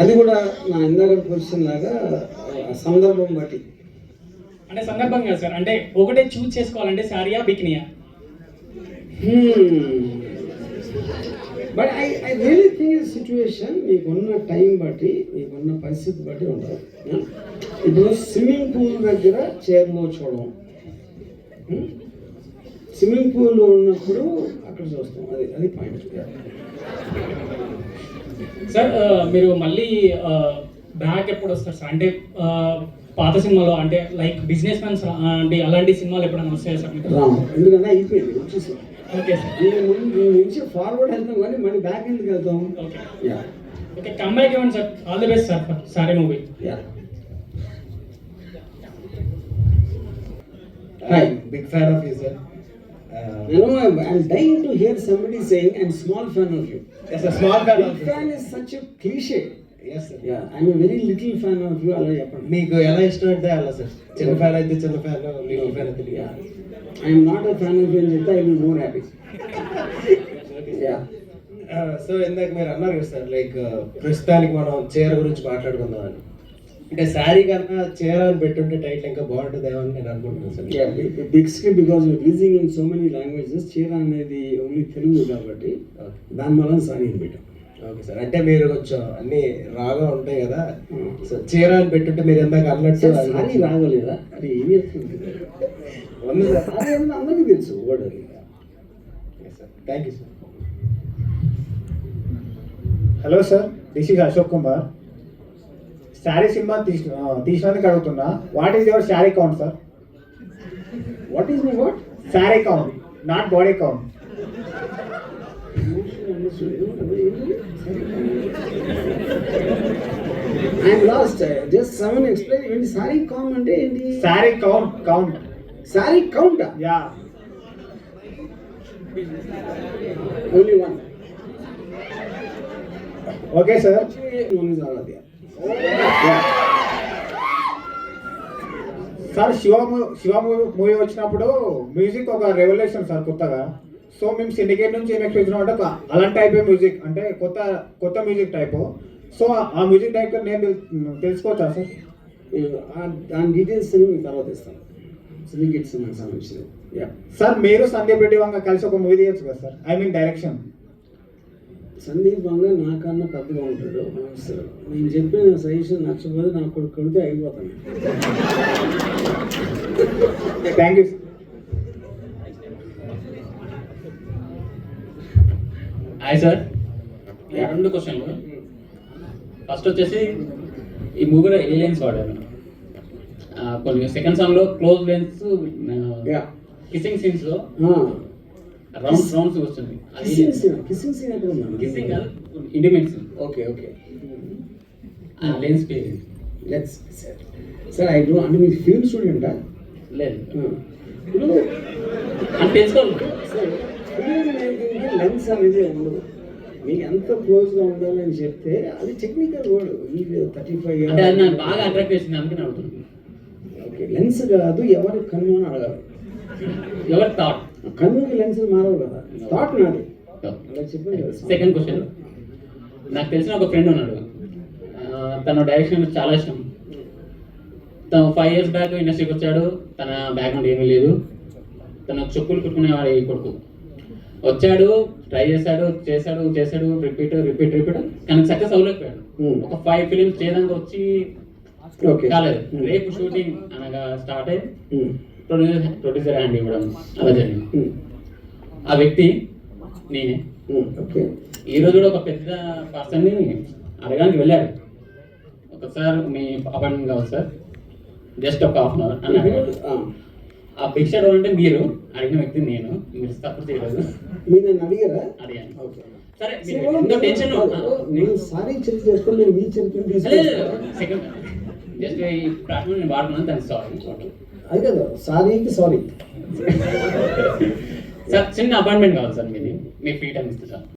అది కూడా నా ఇందాక క్వశ్చన్ లాగా సందర్భం బట్టి. అంటే సందర్భం కాదు సార్. అంటే ఒకటే చూస్ చేసుకోవాలంటే శారీయా బికినియా? But I I really think situation మీకున్న టైం బట్టి మీకున్న పరిస్థితి బట్టి ఉంటుంది. Hmm? ఇప్పుడు స్విమ్మింగ్ పూల్ దగ్గర చైర్లో చూడడం స్విమ్మింగ్ పూల్ ఉన్నప్పుడు అక్కడ చూస్తాం. అది అది పాయింట్ సార్ మీరు మళ్ళీ బ్యాక్ ఎప్పుడు వస్తారు సార్? అంటే పాత సినిమాలో అంటే లైక్ బిజినెస్ మ్యాన్స్ అంటే అలాంటి సినిమాలు ఎప్పుడైనా వస్తాయా సార్ ఎందుకంటే అయిపోయింది వచ్చేసాం. Okay sir. నుంచి ఫార్వర్డ్ వెళ్తాం కానీ మళ్ళీ బ్యాక్ ఎందుకు వెళ్తాం? ఓకే. యా. ఓకే కంబ్యాక్ ఇవ్వండి sir. All the best sir Saaree movie yeah. Big fan of you, sir. Uh, You know, I'm, I'm dying to hear somebody saying, I'm small fan of you. yes, a small fan of you. fan is such a cliche. Yes, sir. Yeah, I'm a very little fan of you. అలా చెప్పండి మీకు ఎలా ఇష్టం అంటే అలా sir చిన్న fan అయితే చిన్న ఫ్యాన్ లిటిల్ ఫ్యాన్ అయితే Yeah. I'm not a fan of you అని చెప్తే I will more happy yeah so Uh, ఇందాక మీరు అన్నారు కదా సార్ లైక్ ప్రస్తుతానికి మనం చీర గురించి మాట్లాడుకుందాం అని అంటే శారీ కన్నా చీర అని పెట్టుంటే టైటిల్ ఇంకా బాగుంటుందేమో అని నేను అనుకుంటున్నాను sir. Yeah బిగ్స్కి because releasing in so many languages చీర అనేది ఓన్లీ తెలుగు కాబట్టి దాని వల్ల సారీ అని పెట్టాం. ఓకే సార్ అంటే మీరు కొంచెం అన్ని రాగా ఉంటాయి కదా. సో చీర అని పెట్టుంటే మీరు ఇందాక అన్నట్టు సారీ రాగలేదా? అది ఏమి అందరికీ తెలుసు వర్డ్ అది. Sir thank you sir hello sir this is Ashok Kumar Saaree cinema తీసి ఆ, తీసినందుకు అడుగుతున్నా. What is your sari count sir what is my what sari count not body count I'm last just seven explain ఏంటి సారీ కామ్ అంటే ఏంటి? Sari count count sari count yeah only one okay sir one is Aaradhya sir Shiva Shiva movie వచ్చినప్పుడు music ఒక revolution sir కొత్తగా. So మేము syndicate నుంచి ఏం ఎక్స్పెక్ట్ అంటే అలాంటి టైప్ మ్యూజిక్ అంటే కొత్త కొత్త మ్యూజిక్ టైపు సో ఆ మ్యూజిక్ టైప్ నేను తెలు- తెలుసుకోవచ్చా సార్? దాని డీటెయిల్స్ మీకు తర్వాత ఇస్తాను సిండికేట్స్ యా సార్ మీరు సందీప్ రెడ్డి వంగ కలిసి ఒక మూవీ తీయచ్చు కదా sir? I mean direction Sandeep Vanga నాకన్నా పెద్దగా ఉంటాడు సరే, నేను చెప్పిన సజెషన్ నచ్చకపోతే నాకు కొడుకు కొడితే అయిపోతాను. థ్యాంక్ యూ హాయ్ సార్ రెండు క్వశ్చన్లు ఫస్ట్ వచ్చేసి ఈ మూవీలో ఏలియన్స్ వాడారు. ఆ, కొన్ని సెకండ్ సాంగ్లో క్లోజ్ లెన్స్ కిసింగ్ సీన్స్లో రౌండ్ రౌండ్స్ వస్తుంది. కిస్సింగ్ సీన్ కిస్సింగ్ సీన్ ఎక్కడ ఉన్నాను కిసింగ్ కాదు ఇంటిమేట్స్ ఓకే ఓకే ఆ లెన్స్ పేరు లెట్స్ సార్ ఐ డో అంటే మీరు ఫిల్మ్ స్టూడెంటా లేదు. ఇప్పుడు అని తెలుసుకోవాలి. సార్ లెన్స్ అనేది ఉండదు. మీకు ఎంత క్లోజ్గా ఉండాలని చెప్తే అది టెక్నికల్ వర్డ్ ఈ థర్టీ ఫైవ్ అంటే బాగా అట్రాక్ట్ చేసింది అందుకని అడుగుతున్నాను. ఓకే లెన్స్ కాదు ఎవరి కన్ను అని అడగాలి. ఎవరి థాట్ కన్నుకి లెన్స్ మారవు కదా. థాట్ నాది. సెకండ్ క్వశ్చన్ నాకు తెలిసిన ఒక ఫ్రెండ్ ఉన్నాడు. తన డైరెక్షన్ చాలా ఇష్టం. తను ఫైవ్ ఇయర్స్ బ్యాక్ ఇండస్ట్రీకి వచ్చాడు. తన బ్యాక్గ్రౌండ్ ఏమీ లేదు. తన చెప్పులు కుట్టుకునేవాడు ఈ కొడుకు. వచ్చాడు ట్రై చేశాడు చేశాడు చేశాడు రిపీట్ రిపీట్ రిపీట్ కానీ సక్సెస్ అవ్వలేకపోయాడు. Hmm. ఒక ఫైవ్ ఫిలిమ్స్ చేయడానికి వచ్చి ఓకే కాలేదు Hmm. రేపు షూటింగ్ అనగా స్టార్ట్ అయ్యి Hmm. ప్రొడ్యూసర్ ప్రొడ్యూసర్ హ్యాండ్ ఇవ్వడం అలా జరిగింది. ఆ వ్యక్తి నేనే. ఓకే. ఈ రోజు కూడా ఒక పెద్ద పర్సన్ని అడగడానికి వెళ్ళాడు ఒకసారి మీ అపాయింట్మెంట్ కావాలి సార్. జస్ట్ ఒక హాఫ్ అన్ అవర్ అని అడిగాడు ఆ. భిక్ష అంటే మీరు. అడిగిన వ్యక్తి నేను. మీరు తప్పు చేయలేదు. మీరు నన్ను అడిగారా? అడిగాను ఓకే. సరే టెన్షన్ నేను సారీ చేస్తాను నేను మీ తీసుకొస్తాను. సెకండ్ జస్ట్ ఈ ప్లాట్ఫామ్ నేను వాడుతున్నాను దానికి సారీ. అది కదా సారీకి సారీ. సార్ చిన్న అపాయింట్మెంట్ కావాలి సార్ మీది. మీ ఫ్రీ టైం ఇస్తే సార్